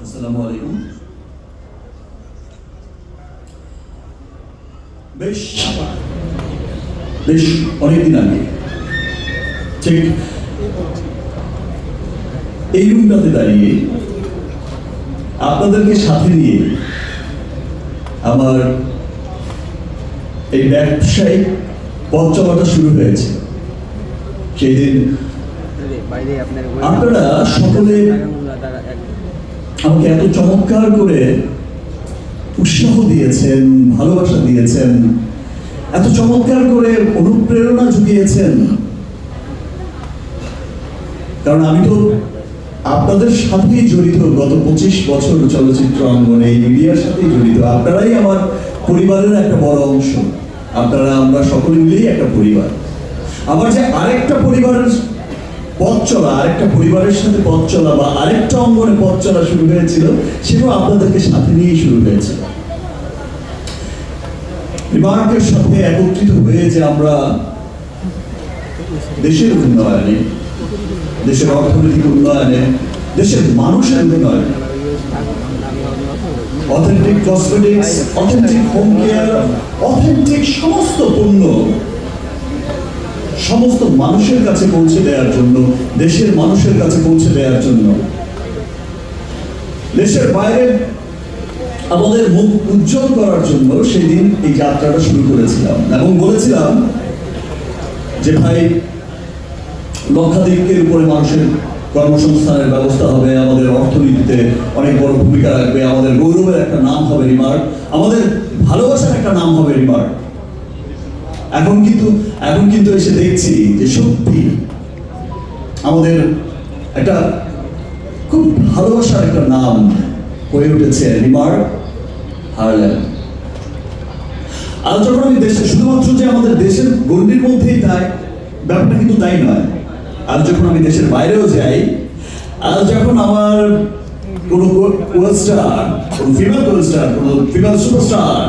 আসসালামু আলাইকুম। বেশ বেশ অনেকদিন আগে। ঠিক। এই রুমটাতে দাঁড়িয়ে আপনাদেরকে সাথে নিয়ে আমার এই ব্যবসায়িক পথ চলাটা শুরু হয়েছে। সেই দিন আপনারা সকলে- আমাকে এত চমৎকার করে উৎসাহ দিয়েছেন, ভালোবাসা দিয়েছেন, এত চমৎকার করে অনুপ্রেরণা জুগিয়েছেন। কারণ আমি তো আপনাদের সাথেই জড়িত গত পঁচিশ বছর চলচ্চিত্র অঙ্গনে, এই মিডিয়ার সাথেই জড়িত। আপনারাই আমার পরিবারের একটা বড় অংশ। আপনারা, আমরা সকলে মিলেই একটা পরিবার। আমার যে আরেকটা পরিবারের পথ চলা, আরেকটা পরিবারের সাথে পথ চলা বা আরেকটা অঙ্গনে পথ চলা শুরু হয়েছিল, সেটাও আপনাদেরকে সাথে নিয়েই শুরু হয়েছিল বিমানকের সাথে একত্রিত হয়ে যে আমরা দেশের উন্নয়নে, দেশের অর্থনৈতিক উন্নয়নে, দেশের মানুষের উন্নয়নে authentic cosmetics authentic home care authentic সমস্ত পণ্য সমস্ত মানুষের কাছে পৌঁছে দেওয়ার জন্য, দেশের মানুষের কাছে পৌঁছে দেওয়ার জন্য। দেশের বাইরে আমাদের মুখ উজ্জ্বল করার জন্য সেদিন এই যাত্রাটা শুরু করেছিলাম। এবং বলেছিলাম যে, ভাই, লক্ষাধিকের উপরে মানুষের কর্মসংস্থানের ব্যবস্থা হবে, আমাদের অর্থনীতিতে অনেক বড় ভূমিকা রাখবে, আমাদের গৌরবের একটা নাম হবে রিমার্ক, আমাদের ভালোবাসার একটা নাম হবে রিমার্ক। এখন কিন্তু এখন কিন্তু এসে দেখছি যে সত্যি আমাদের একটা খুব ভালোবাসার একটা নাম হয়ে উঠেছে রিমার্ক হারল্যান্ড আর যখন আমি দেশে, শুধুমাত্র যে আমাদের দেশের গণ্ডির মধ্যেই তাই, ব্যাপারটা কিন্তু তাই নয়। আর যখন আমি দেশের বাইরেও যাই আর যখন আমার কোনো কোয়েস্টার কোনো ফিমেল কোয়েস্টার কোনো ফিমেল সুপারস্টার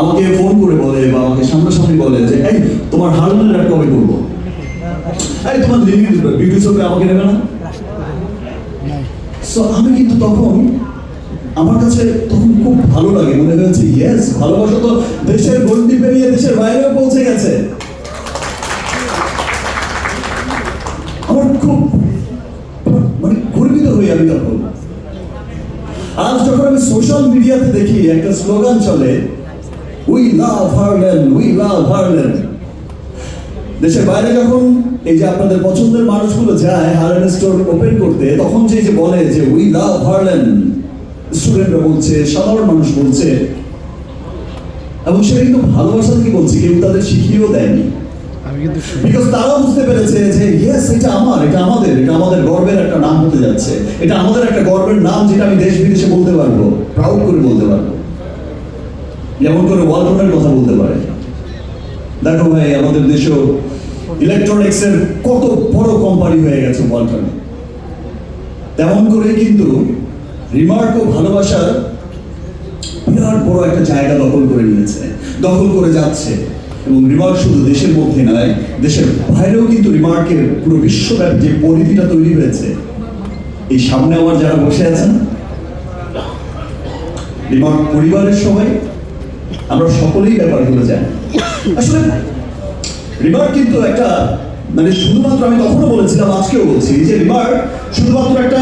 আমাকে ফোন করে বলে বা আমাকে সামনাসামনি বলে যে, এই, তোমার হারল্যান্ড একটা কবে করব? এই, তোমার লিভিং বিউটি আমাকে নেবে না? সো আমি কিন্তু তখন, আমার কাছে তখন খুব ভালো লাগে। মনে হয়েছে ইয়েস ভালোবাসা তো দেশের গন্ডি পেরিয়ে দেশের বাইরেও পৌঁছে গেছে। আমার খুব মানে গর্বিত হই আমি তখন। আজ যখন আমি সোশ্যাল মিডিয়াতে দেখি, একটা স্লোগান চলে we love Harland we love Harland দেশের বাইরে যখন এই যে আপনাদের পছন্দের মানুষগুলো যায় হারল্যান্ড স্টোর ওপেন করতে তখন যে যে বলে যে উই লাভ হারল্যান্ড স্টুডেন্টরা বলছে সাধারণ মানুষ বলছে এবং সেটা কিন্তু ভালোবাসা থেকে বলছি কেউ তাদের শিখিয়েও দেয়নি। বিকজ তারা বুঝতে পেরেছে যে ইয়েস এটা আমার এটা আমাদের এটা আমাদের গর্বের একটা নাম হতে যাচ্ছে এটা আমাদের একটা গর্বের নাম যেটা আমি দেশ বিদেশে বলতে পারব প্রাউড করে বলতে পারব। যেমন করে ওয়ালটনের কথা বলতে পারে। দেখো ভাই, আমাদের দেশেও ইলেকট্রনিক্স এর কত বড় কোম্পানি হয়ে গেছে ওয়ালটন তেমন করে কিন্তু রিমার্কও ভালোবাসার বিরাট বড় একটা জায়গা দখল করে নিয়েছে, দখল করে যাচ্ছে। এবং রিমার্ক শুধু দেশের মধ্যে নয়, দেশের বাইরেও কিন্তু রিমার্কের পুরো বিশ্বব্যাপী যে পরিধিটা তৈরি হয়েছে, এই সামনে আমার যারা বসে আছেন রিমার্ক পরিবারের সবাই আমরা সকলেই ব্যাপারগুলো জানি। আসলে রিমার্ক কিন্তু একটা মানে শুধুমাত্র আমি তখনও বলেছিলাম, আজকেও বলছি যে রিমার্ক শুধুমাত্র একটা